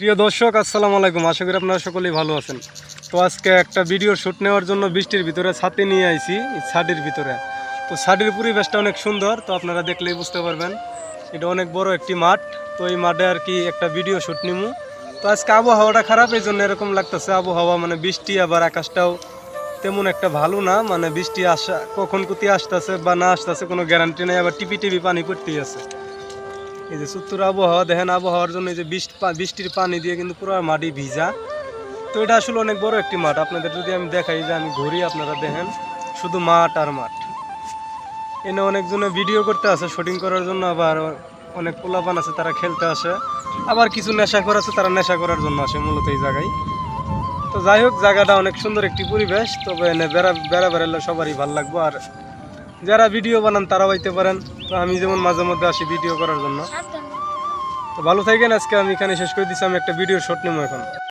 প্রিয় দর্শক, আসসালামু আলাইকুম। আশা করি আপনারা সকলেই ভালো আছেন। তো আজকে একটা ভিডিও শ্যুট নেওয়ার জন্য বৃষ্টির ভিতরে ছাতে নিয়ে আইছি ছাদের ভিতরে। তো ছাদের পরিবেশটা অনেক সুন্দর, তো আপনারা দেখলেই বুঝতে পারবেন, এটা অনেক বড় একটি মাঠ। তো এই মাঠে আর কি একটা ভিডিও শ্যুট নিমু। তো আজকে আবহাওয়াটা খারাপ, এই জন্য এরকম লাগতেছে আবহাওয়া মানে বৃষ্টি আবার আকাশটাও তেমন একটা ভালো না মানে বৃষ্টি আসা, কখন কুতি আসতেছে বা না আসতেছে কোনো গ্যারান্টি নেই, আবার টিপি টিপি পানি পড়তেই আছে। এই যে সুত্তর আবহাওয়া, দেখেন আবহাওয়ার জন্য এই যে বৃষ্টি বৃষ্টির পানি দিয়ে কিন্তু পুরো মাটি ভিজা। তো এটা আসলে অনেক বড় একটি মাঠ। আপনাদের যদি আমি দেখাই যে আমি ঘুরি, আপনারা দেখেন শুধু মাঠ আর মাঠ। এনে অনেকজনে ভিডিও করতে আসে শুটিং করার জন্য আবার অনেক পোলাপান আছে, তারা খেলতে আসে। আবার কিছু নেশা করে আছে, তারা নেশা করার জন্য আসে মূলত এই জায়গায়। তো যাই হোক, জায়গাটা অনেক সুন্দর একটি পরিবেশ। তবে এনে বেড়া বেড়া বেড়ালে সবারই ভালো লাগবে। আর যারা ভিডিও বানান তারাও আইতে পারেন। তো আমি যেমন মাঝে মধ্যে আসি ভিডিও করার জন্য। তো ভালো থাকেন, আজকে আমি এখানে শেষ করে দিচ্ছি আমি একটা ভিডিও শট নেব এখন।